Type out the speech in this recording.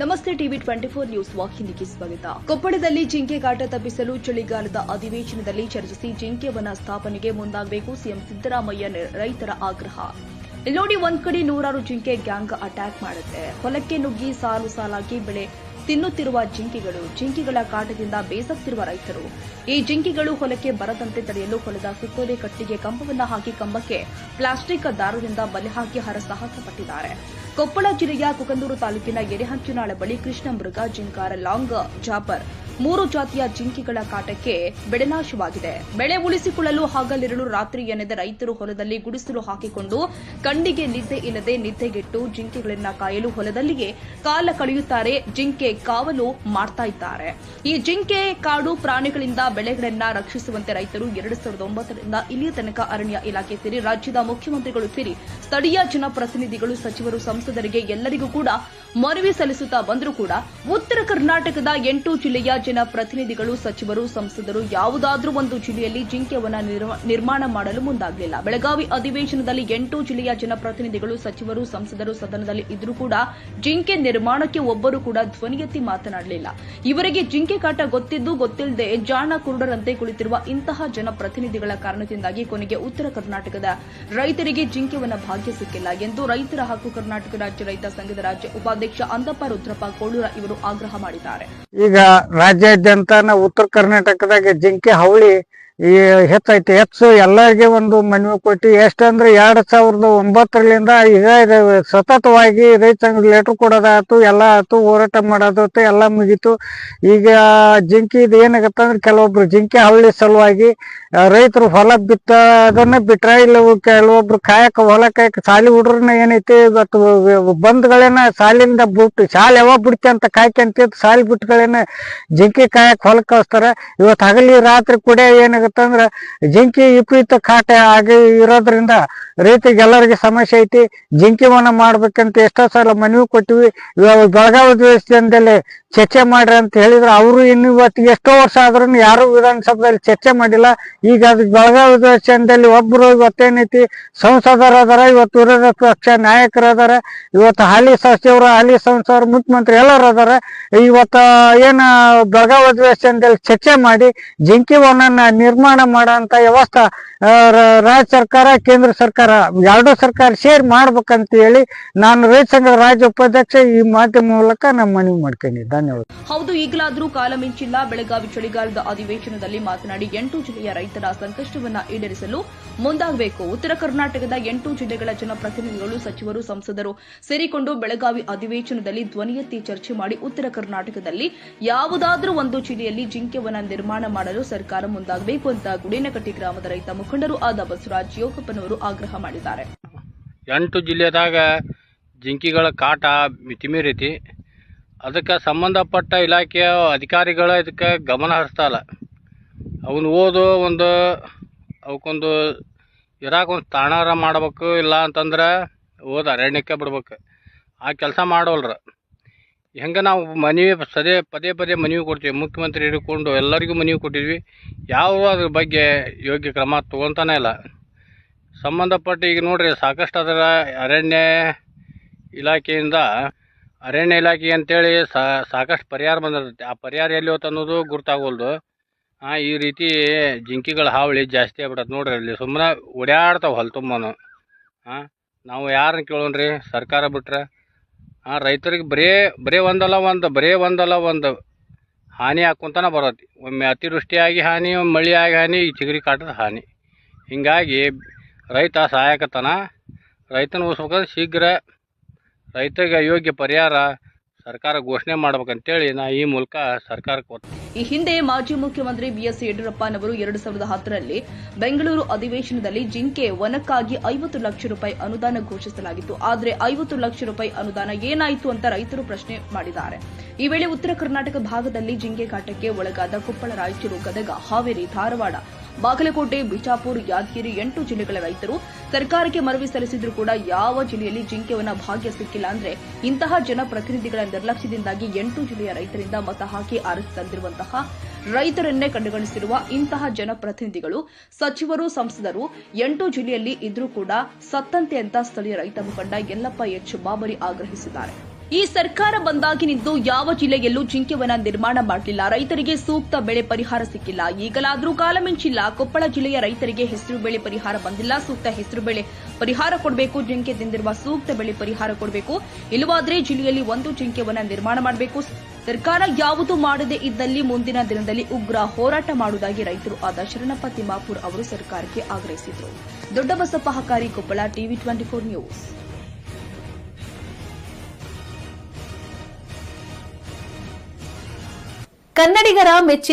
ನಮಸ್ತೆ TV twenty four news ವಾಹಿನಿಗೆ ಸ್ವಾಗತ. ಕೊಪ್ಪಳದಲ್ಲಿ ಜಿಂಕೆ ಕಾಟ ತಪ್ಪಿಸಲು ಚಳಿಗಾಲದ ಅಧಿವೇಶನದಲ್ಲಿ ಚರ್ಚಿಸಿ ಜಿಂಕೆ ವನ ಸ್ಥಾಪನೆಗೆ ಮುಂದಾಗಬೇಕು ಸಿಎಂ ಸಿದ್ದರಾಮಯ್ಯ ರೈತರ ಆಗ್ರಹ. ಇಲ್ಲಿ ನೋಡಿ ಒಂದ್ ಕಡೆ ನೂರಾರು ಜಿಂಕೆ ಗ್ಯಾಂಗ್ ಅಟ್ಯಾಕ್ ಮಾಡುತ್ತೆ. ಹೊಲಕ್ಕೆ ನುಗ್ಗಿ ಸಾಲು ಸಾಲಾಗಿ ಬೆಳೆ ತಿನ್ನುತ್ತಿರುವ ಜಿಂಕೆಗಳು, ಜಿಂಕೆಗಳ ಕಾಟದಿಂದ ಬೇಸತ್ತಿರುವ ರೈತರು. ಈ ಜಿಂಕೆಗಳು ಹೊಲಕ್ಕೆ ಬರದಂತೆ ತಡೆಯಲು ಹೊಲದ ಸುತ್ತೋಲೆ ಕಟ್ಟಿಗೆ ಕಂಬವನ್ನು ಹಾಕಿ ಕಂಬಕ್ಕೆ ಪ್ಲಾಸ್ಟಿಕ್ ದಾರದಿಂದ ಬಲೆ ಹಾಕಿ ಹರಸಾಹಸ ಪಟ್ಟಿದ್ದಾರೆ ಕೊಪ್ಪಳ ಜಿಲ್ಲೆಯ ಕುಕಂದೂರು ತಾಲೂಕಿನ ಎರೆಹಂಚಿನಾಳ ಬಳಿ ಕೃಷ್ಣ ಮೃಗ ಜಿಂಕಾರ, ಲಾಂಗ್, ಜಾಪರ್ ಮೂರು ಜಾತಿಯ ಜಿಂಕೆಗಳ ಕಾಟಕ್ಕೆ ಬೆಳೆನಾಶವಾಗಿದೆ ಬೆಳೆ ಉಳಿಸಿಕೊಳ್ಳಲು ಹಾಗಲಿರಲು ರಾತ್ರಿ ಎನೆದ ರೈತರು ಹೊಲದಲ್ಲಿ ಗುಡಿಸಲು ಹಾಕಿಕೊಂಡು ಕಣ್ಣಿಗೆ ನಿದ್ದೆ ಇಲ್ಲದೆ ನಿದ್ದೆಗೆಟ್ಟು ಜಿಂಕೆಗಳನ್ನ ಕಾಯಲು ಹೊಲದಲ್ಲಿಯೇ ಕಾಲ ಕಳೆಯುತ್ತಾರೆ. ಜಿಂಕೆ ಕಾವಲು ಮಾಡ್ತಾ ಇದ್ದಾರೆ. ಈ ಜಿಂಕೆ ಕಾಡು ಪ್ರಾಣಿಗಳಿಂದ ಬೆಳೆಗಳನ್ನ ರಕ್ಷಿಸುವಂತೆ ರೈತರು ಎರಡು ಸಾವಿರದ ಒಂಬತ್ತರಿಂದ ಇಲ್ಲಿಯ ತನಕ ಅರಣ್ಯ ಇಲಾಖೆ ಸೇರಿ ರಾಜ್ಯದ ಮುಖ್ಯಮಂತ್ರಿಗಳು ಸೇರಿ ಸ್ಥಳೀಯ ಜನಪ್ರತಿನಿಧಿಗಳು, ಸಚಿವರು ಸಂಸದರಿಗೆ ಎಲ್ಲರಿಗೂ ಕೂಡ ಮನವಿ ಸಲ್ಲಿಸುತ್ತಾ ಬಂದರೂ ಕೂಡ ಉತ್ತರ ಕರ್ನಾಟಕದ ಎಂಟು ಜಿಲ್ಲೆಯ ಜನಪ್ರತಿನಿಧಿಗಳು, ಸಚಿವರು, ಸಂಸದರು ಯಾವುದಾದ್ರೂ ಒಂದು ಜಿಲ್ಲೆಯಲ್ಲಿ ಜಿಂಕೆವನ ನಿರ್ಮಾಣ ಮಾಡಲು ಮುಂದಾಗಲಿಲ್ಲ. ಬೆಳಗಾವಿ ಅಧಿವೇಶನದಲ್ಲಿ ಎಂಟು ಜಿಲ್ಲೆಯ ಜನಪ್ರತಿನಿಧಿಗಳು, ಸಚಿವರು, ಸಂಸದರು ಸದನದಲ್ಲಿ ಇದ್ರೂ ಕೂಡ ಜಿಂಕೆ ನಿರ್ಮಾಣಕ್ಕೆ ಒಬ್ಬರು ಕೂಡ ಧ್ವನಿ ಎತ್ತಿ ಮಾತನಾಡಲಿಲ್ಲ. ಇವರಿಗೆ ಜಿಂಕೆ ಕಾಟ ಗೊತ್ತಿದ್ದು ಗೊತ್ತಿಲ್ಲದೆ ಜಾಣ ಕುರುಡರಂತೆ ಕುಳಿತಿರುವ ಇಂತಹ ಜನಪ್ರತಿನಿಧಿಗಳ ಕಾರಣದಿಂದಾಗಿ ಕೊನೆಗೆ ಉತ್ತರ ಕರ್ನಾಟಕದ ರೈತರಿಗೆ ಜಿಂಕೆವನ ಭಾಗ್ಯ ಸಿಕ್ಕಿಲ್ಲ ಎಂದು ರೈತರ ಹಕ್ಕು ಕರ್ನಾಟಕ ರಾಜ್ಯ ರೈತ ಸಂಘದ ರಾಜ್ಯ ಉಪಾಧ್ಯಕ್ಷ ಅಂದಪ್ಪ ರುದ್ರಪ್ಪ ಕೋಳೂರ ಇವರು ಆಗ್ರಹ ಮಾಡಿದ್ದಾರೆ. ಈಗ ರಾಜ್ಯಾದ್ಯಂತ ಉತ್ತರ ಕರ್ನಾಟಕದಾಗ ಜಿಂಕೆ ಹವಳಿ ಈ ಹೆಚ್ಚೈತಿ. ಹೆಚ್ಚು ಎಲ್ಲರಿಗೆ ಒಂದು ಮನವಿ ಕೊಟ್ಟು, ಎಷ್ಟಂದ್ರೆ ಎರಡ್ ಸಾವಿರದ ಒಂಬತ್ತರಿಂದ ಈಗ ಸತತವಾಗಿ ರೈತ ಲೆಟರ್ ಕೊಡೋದಾಯ್ತು, ಎಲ್ಲ ಆಯ್ತು, ಹೋರಾಟ ಮಾಡೋದಾಯ್ತು ಎಲ್ಲ ಮುಗೀತು. ಈಗ ಜಿಂಕೆ ಇದು ಏನಾಗತ್ತಂದ್ರೆ ಕೆಲವೊಬ್ರು ಜಿಂಕೆ ಹಳ್ಳಿ ಸಲುವಾಗಿ ರೈತರು ಹೊಲ ಬಿತ್ತೋದನ್ನ ಬಿಟ್ರೆ ಇಲ್ಲ ಕೆಲವೊಬ್ರು ಕಾಯಕ ಹೊಲ ಕಾಯಕ ಸಾಲಿ ಹುಡ್ರನ್ನ ಏನೈತಿ ಇವತ್ತು ಬಂದ್ಗಳೇನ ಸಾಲಿಂದ ಬಿಟ್ಟು ಶಾಲೆ ಯಾವಾಗ ಬಿಡ್ತಿ ಅಂತ ಕಾಯ್ಕೊಂತಿದ್ ಸಾಲಿ ಬಿಟ್ಟುಗಳೇನ ಜಿಂಕಿ ಕಾಯಕ್ ಹೊಲಕ್ಕೆ ಕಳಿಸ್ತಾರ. ಇವತ್ತು ಹಗಲಿ ರಾತ್ರಿ ಕೂಡ ಏನಾಗತ್ತಂದ್ರ ಜಿಂಕೆ ವಿಪರೀತ ಕಾಟ ಆಗಿ ಇರೋದ್ರಿಂದ ರೈತರಿಗೆ ಎಲ್ಲರಿಗೆ ಸಮಸ್ಯೆ ಐತಿ, ಜಿಂಕಿ ವನ ಮಾಡ್ಬೇಕಂತ ಎಷ್ಟೋ ಸಲ ಮನವಿ ಕೊಟ್ಟಿವಿ. ಇವಾಗ ಬೆಳಗಾವಿ ದೇವಸ್ಥಾನದಲ್ಲಿ ಚರ್ಚೆ ಮಾಡ್ರಿ ಅಂತ ಹೇಳಿದ್ರು ಅವರು ಇನ್ನು ಇವತ್ತಿಗೆ ಎಷ್ಟೋ ವರ್ಷ ಆದ್ರೂ ಯಾರು ವಿಧಾನಸಭೆಯಲ್ಲಿ ಚರ್ಚೆ ಮಾಡಿಲ್ಲ. ಈಗ ಅದು ಬೆಳಗಾವಿ ದೇವಸ್ಥಾನದಲ್ಲಿ ಒಬ್ರು ಇವತ್ತೇನೈತಿ ಸಂಸದರು ಅದಾರ ಇವತ್ತು ವಿರೋಧ ಪಕ್ಷ ನಾಯಕರಾದಾರ, ಇವತ್ತು ಹಾಲಿ ಸಚಿವರು ಹಾಲಿ ಸಂಸದರು ಮುಖ್ಯಮಂತ್ರಿ ಎಲ್ಲರೂ ಅದಾರ ಇವತ್ತ ಏನ ಬೆಳಗಾವಿ ಅಧಿವೇಶನದಲ್ಲಿ ಚರ್ಚೆ ಮಾಡಿ ಜಿಂಕಿ ವನನ್ನ ನಿರ್ಮಾಣ ಮಾಡೋಂತ ವ್ಯವಸ್ಥೆ ರಾಜ್ಯ ಸರ್ಕಾರ, ಕೇಂದ್ರ ಸರ್ಕಾರ ಎರಡೂ ಸರ್ಕಾರ ಸೇರಿ ಮಾಡ್ಬೇಕಂತ ಹೇಳಿ ನಾನು ರೈತ ಸಂಘದ ರಾಜ್ಯ ಉಪಾಧ್ಯಕ್ಷ ಈ ಮಾಧ್ಯಮ ಮೂಲಕ ನಮ್ಮ ಮನವಿ ಮಾಡ್ಕೊಂಡಿದ್ದೆ ಧನ್ಯವಾದ. ಹೌದು, ಈಗಲಾದರೂ ಕಾಲ ಮಿಂಚಿಲ್ಲ ಬೆಳಗಾವಿ ಚಳಿಗಾಲದ ಅಧಿವೇಶನದಲ್ಲಿ ಮಾತನಾಡಿ ಎಂಟು ಜಿಲ್ಲೆಯ ರೈತರ ಸಂಕಷ್ಟವನ್ನ ಈಡೇರಿಸಲು ಮುಂದಾಗಬೇಕು. ಉತ್ತರ ಕರ್ನಾಟಕದ ಎಂಟು ಜಿಲ್ಲೆಗಳ ಜನಪ್ರತಿನಿಧಿಗಳು, ಸಚಿವರು, ಸಂಸದರು ಸೇರಿಕೊಂಡು ಬೆಳಗಾವಿ ಅಧಿವೇಶನದಲ್ಲಿ ಧ್ವನಿಯತ್ತಿ ಚರ್ಚೆ ಮಾಡಿ ಉತ್ತರ ಕರ್ನಾಟಕದಲ್ಲಿ ಯಾವುದಾದರೂ ಒಂದು ಜಿಲ್ಲೆಯಲ್ಲಿ ಜಿಂಕೆವನ ನಿರ್ಮಾಣ ಮಾಡಲು ಸರ್ಕಾರ ಮುಂದಾಗಬೇಕು ಅಂತ ಗುಡೇನಕಟ್ಟಿ ಗ್ರಾಮದ ರೈತ ಮುಖಂಡರು ಆದ ಬಸವರಾಜ್ ಯೋಗಪ್ಪನವರು ಆಗ್ರಹ ಮಾಡಿದ್ದಾರೆ. ಎಂಟು ಜಿಲ್ಲೆದಾಗ ಜಿಂಕಿಗಳ ಕಾಟ ಮಿತಿಮೀರೈತಿ. ಅದಕ್ಕೆ ಸಂಬಂಧಪಟ್ಟ ಇಲಾಖೆಯ ಅಧಿಕಾರಿಗಳು ಇದಕ್ಕೆ ಗಮನ ಹರಿಸ್ತಾಯಿಲ್ಲ ಅವನು ಓದು ಒಂದು ಅವಕ್ಕೊಂದು ಇರಾಕ ಒಂದು ತಾಣಾರ ಮಾಡ್ಬೇಕು ಇಲ್ಲ ಅಂತಂದ್ರೆ ಓದು ಅರಣ್ಯಕ್ಕೆ ಬಿಡ್ಬೇಕು. ಆ ಕೆಲಸ ಮಾಡೋಲ್ರ. ಹೆಂಗೆ ನಾವು ಮನವಿ ಸದೇ ಪದೇ ಪದೇ ಮನವಿ ಕೊಡ್ತೀವಿ. ಮುಖ್ಯಮಂತ್ರಿ ಹಿಡ್ಕೊಂಡು ಎಲ್ಲರಿಗೂ ಮನವಿ ಕೊಟ್ಟಿದ್ವಿ. ಯಾವ ಅದ್ರ ಬಗ್ಗೆ ಯೋಗ್ಯ ಕ್ರಮ ತೊಗೊತಾನೆ ಇಲ್ಲ. ಸಂಬಂಧಪಟ್ಟ ಈಗ ನೋಡ್ರಿ ಸಾಕಷ್ಟು ಅದರ ಅರಣ್ಯ ಇಲಾಖೆಯಿಂದ, ಅರಣ್ಯ ಇಲಾಖೆ ಅಂತೇಳಿ ಸಾಕಷ್ಟು ಪರಿಹಾರ ಬಂದಿರ್ತೈತಿ. ಆ ಪರಿಹಾರ ಎಲ್ಲಿ ಹೋತ ಅನ್ನೋದು ಗುರ್ತಾಗೋಲ್ದು. ಈ ರೀತಿ ಜಿಂಕೆಗಳ ಹಾವಳಿ ಜಾಸ್ತಿ ಆಗ್ಬಿಡತ್ತೆ ನೋಡ್ರಿ, ಅಲ್ಲಿ ಸುಮ್ಮನೆ ಓಡಾಡ್ತಾವೆ ಹೊಲ ತುಂಬನು. ಹಾಂ ನಾವು ಯಾರನ್ನ ಕೇಳೋಣ್ರಿ, ಸರ್ಕಾರ ಬಿಟ್ರೆ? ಹಾಂ ರೈತರಿಗೆ ಬರೇ ಬರೇ ಒಂದಲ್ಲ ಒಂದು, ಬರೇ ಒಂದಲ್ಲ ಒಂದು ಹಾನಿ ಹಾಕ್ಕೊಂತಾನೆ ಬರತ್ತೆ. ಒಮ್ಮೆ ಅತಿವೃಷ್ಟಿಯಾಗಿ ಹಾನಿ ಒಮ್ಮೆ ಮಳೆಯಾಗಿ ಹಾನಿ, ಈ ಚಿಗರಿ ಕಾಟದ ಹಾನಿ. ಹೀಗಾಗಿ ರೈತ ಸಹಾಯಕತನ, ರೈತನ ಉಳಿಸ್ಬೇಕಂದ್ರೆ ಶೀಘ್ರ ರೈತರಿಗೆ ಯೋಗ್ಯ ಪರಿಹಾರ ಸರ್ಕಾರ ಘೋಷಣೆ ಮಾಡ್ಬೇಕಂತೇಳಿ ನಾ ಈ ಮೂಲಕ ಸರ್ಕಾರಕ್ಕೆ ಈ ಹಿಂದೆ ಮಾಜಿ ಮುಖ್ಯಮಂತ್ರಿ ಬಿಎಸ್ ಯಡಿಯೂರಪ್ಪನವರು ಎರಡು ಸಾವಿರದ ಹತ್ತರಲ್ಲಿ ಬೆಂಗಳೂರು ಅಧಿವೇಶನದಲ್ಲಿ ಜಿಂಕೆ ವನಕ್ಕಾಗಿ ಐವತ್ತು ಲಕ್ಷ ರೂಪಾಯಿ ಅನುದಾನ ಘೋಷಿಸಲಾಗಿತ್ತು. ಆದರೆ ಐವತ್ತು ಲಕ್ಷ ರೂಪಾಯಿ ಅನುದಾನ ಏನಾಯಿತು ಅಂತ ರೈತರು ಪ್ರಶ್ನೆ ಮಾಡಿದ್ದಾರೆ. ಈ ವೇಳೆ ಉತ್ತರ ಕರ್ನಾಟಕ ಭಾಗದಲ್ಲಿ ಜಿಂಕೆ ಕಾಟಕ್ಕೆ ಒಳಗಾದ ಕೊಪ್ಪಳ ರಾಯಚೂರು ಗದಗ, ಹಾವೇರಿ, ಧಾರವಾಡ ಬಾಗಲಕೋಟೆ, ಬಿಜಾಪುರ, ಯಾದಗಿರಿ ಎಂಟು ಜಿಲ್ಲೆಗಳ ರೈತರು ಸರ್ಕಾರಕ್ಕೆ ಮನವಿ ಸಲ್ಲಿಸಿದ್ರೂ ಕೂಡ ಯಾವ ಜಿಲ್ಲೆಯಲ್ಲಿ ಜಿಂಕೆವನ ಭಾಗ್ಯ ಸಿಕ್ಕಿಲ್ಲ ಅಂದ್ರೆ ಇಂತಹ ಜನಪ್ರತಿನಿಧಿಗಳ ನಿರ್ಲಕ್ಷ್ಯದಿಂದಾಗಿ ಎಂಟು ಜಿಲ್ಲೆಯ ರೈತರಿಂದ ಮತ ಹಾಕಿ ಆರಿಸಿ ತಂದಿರುವಂತಹ ರೈತರನ್ನೇ ಕಡೆಗಣಿಸಿರುವ ಇಂತಹ ಜನಪ್ರತಿನಿಧಿಗಳು, ಸಚಿವರು, ಸಂಸದರು, ಎಂಟು ಜಿಲ್ಲೆಯಲ್ಲಿ ಇದ್ರೂ ಕೂಡ ಸತ್ತಂತೆ ಅಂತ ಸ್ಥಳೀಯ ರೈತ ಮುಖಂಡ ಯಲ್ಲಪ್ಪ ಎಚ್. ಬಾಬರಿ ಆಗ್ರಹಿಸಿದ್ದಾರೆ. ಈ ಸರ್ಕಾರ ಬಂದಾಗಿನಿಂದ ಯಾವ ಜಿಲ್ಲೆಯಲ್ಲೂ ಜಿಂಕೆವನ ನಿರ್ಮಾಣ ಮಾಡಲಿಲ್ಲ. ರೈತರಿಗೆ ಸೂಕ್ತ ಬೆಳೆ ಪರಿಹಾರ ಸಿಕ್ಕಿಲ್ಲ. ಈಗಲಾದರೂ ಕಾಲ ಮಿಂಚಿಲ್ಲ ಕೊಪ್ಪಳ ಜಿಲ್ಲೆಯ ರೈತರಿಗೆ ಹೆಸರು ಬೆಳೆ ಪರಿಹಾರ ಬಂದಿಲ್ಲ. ಸೂಕ್ತ ಹೆಸರು ಬೆಳೆ ಪರಿಹಾರ ಕೊಡಬೇಕು. ಜಿಂಕೆ ತಿಂದಿರುವ ಸೂಕ್ತ ಬೆಳೆ ಪರಿಹಾರ ಕೊಡಬೇಕು. ಇಲ್ಲವಾದರೆ ಜಿಲ್ಲೆಯಲ್ಲಿ ಒಂದು ಜಿಂಕೆವನ ನಿರ್ಮಾಣ ಮಾಡಬೇಕು. ಸರ್ಕಾರ ಯಾವುದು ಮಾಡದೇ ಇದ್ದಲ್ಲಿ ಮುಂದಿನ ದಿನದಲ್ಲಿ ಉಗ್ರ ಹೋರಾಟ ಮಾಡುವುದಾಗಿ ರೈತರು ಆದ ಶರಣಪ್ಪ ತಿಮ್ಮಾಪುರ್ ಅವರು ಸರ್ಕಾರಕ್ಕೆ ಆಗ್ರಹಿಸಿದರು. Doddabasappa Hakari Koppal TV twenty news. ಕನ್ನಡಿಗರ ಮೆಚ್ಚಿನ